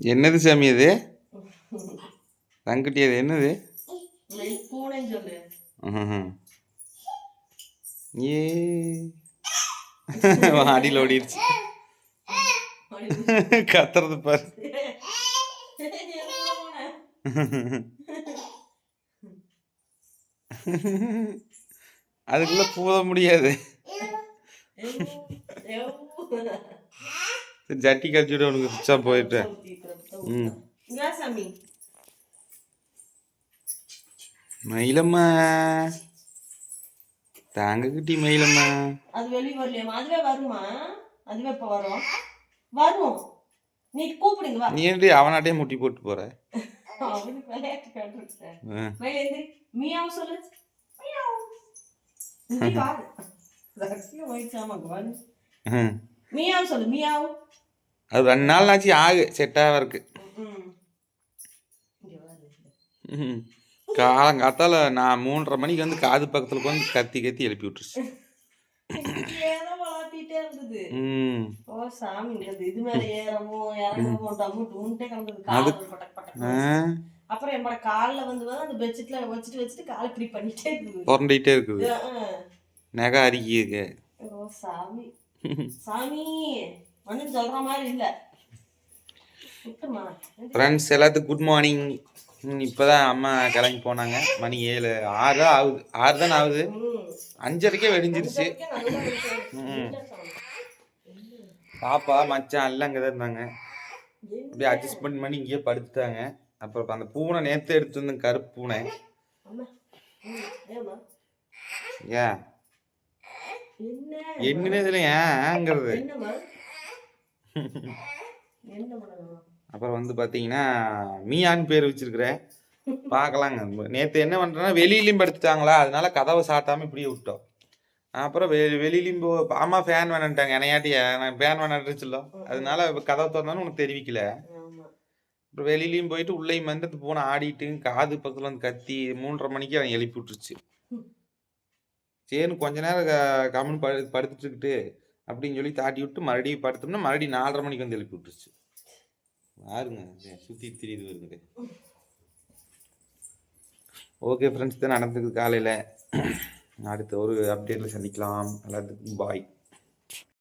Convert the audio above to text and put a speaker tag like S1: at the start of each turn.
S1: என்னது சாமி அது? தங்குட்டி அது என்னது. ஏ. அடியில் ஓடிடுச்சு. கத்துறது பாரு? அதுக்குள்ள போத முடியாது. ஜட்டி கழிச்சு விட உனக்கு ரிச்சா போயிட்டு ம்.
S2: இங்க வா சாமி
S1: மயிலம்மா. மயிலம்மா
S2: அது வெளிய வரலையாமா அதுவே வருமா? அதுவே இப்ப வரும். வரும் நீ கூப்பிடுங்க வா.
S1: நீ ஏன்டி அவனாட்டே முட்டி போட்டு போற?
S2: அவனுக்கு விளையாட்டு காட்டுறேன்
S1: ஆ.
S2: மயில் எந்திரி. மியாவும் சொல்லு. மியாவ். இங்க. மியாவும் சொல்லு மியாவும்
S1: அது ரெண்டு நாள் ஆச்சு ஆகு செட்டாக இருக்கு. காலங்காத்தால நான் மூன்றரை மணிக்கு வந்து காது பக்கத்தில் உட்காந்து கத்தி கத்தி எழுப்பி விட்டுருச்சு.
S2: அப்புறம் என்னோட கால்ல வந்து அந்த பெட்ஷீட்ல வச்சுட்டு வச்சுட்டு கால் இப்படி பண்ணிட்டே இருக்குது.
S1: புரண்டிகிட்டே இருக்குது. நகை
S2: ஓ சாமி. சாமி. ஒன்றும் சொல்ற மாதிரி இல்ல.
S1: ஃப்ரெண்ட்ஸ் எல்லாத்துக்கும் குட் மார்னிங் இப்போ தான் அம்மா கிளம்பி போனாங்க. மணி ஏழு. ஆறு தான் ஆகுது. ஆறு தானே ஆகுது. அஞ்சரைக்கே வெடிஞ்சிருச்சு. பாப்பா மச்சான் எல்லாம் அங்கே தான் இருந்தாங்க? அப்படியே அட்ஜஸ்ட் பண்ணி இங்கேயே படுத்துட்டாங்க. அப்புறம் அந்த பூனை நேற்று எடுத்து வந்தேன் கருப்பு பூனை? ஏன்?
S2: என்ன?
S1: என்னன்னு இதில்
S2: பண்ணணும்
S1: அப்புறம் வந்து பார்த்தீங்கன்னா மீயான்னு பேர் வச்சிருக்கிறேன். பார்க்கலாங்க நேற்று என்ன பண்ணுறேன்னா வெளியிலையும் படுத்துட்டாங்களா? அதனால கதவை சாட்டாமல் இப்படியே விட்டோம். அப்புறம் வெ வெளியிலையும் போ அம்மா ஃபேன் வேணான்ட்டாங்க. என்னையாட்டிய நான் ஃபேன் வேணான்ட்டுச்சுல்லோ அதனால இப்ப கதவை திறந்தாலும் உனக்கு தெரிவிக்கல. அப்புறம் வெளியிலையும் போயிட்டு உள்ளேயும் வந்து அந்த பூனை ஆடிட்டு காது பக்கத்தில் வந்து கத்தி மூன்றரை மணிக்கு அவன் எழுப்பி விட்டுருச்சு. சரின்னு கொஞ்ச நேரம் கம்முன்னு படு படுத்துட்டுக்கிட்டு அப்படின்னு சொல்லி தாட்டி விட்டு மறுபடியும் படுத்தோம்னா மறுபடியும் நாலரை மணிக்கு வந்து எழுப்பி விட்டுருச்சு. பாருங்க சுற்றி திரியுது வருங்க ஓகே ஃப்ரெண்ட்ஸ் தான் நடந்தது காலையில். அடுத்த ஒரு அப்டேட்டில் சந்திக்கலாம். எல்லாத்துக்கும் பாய்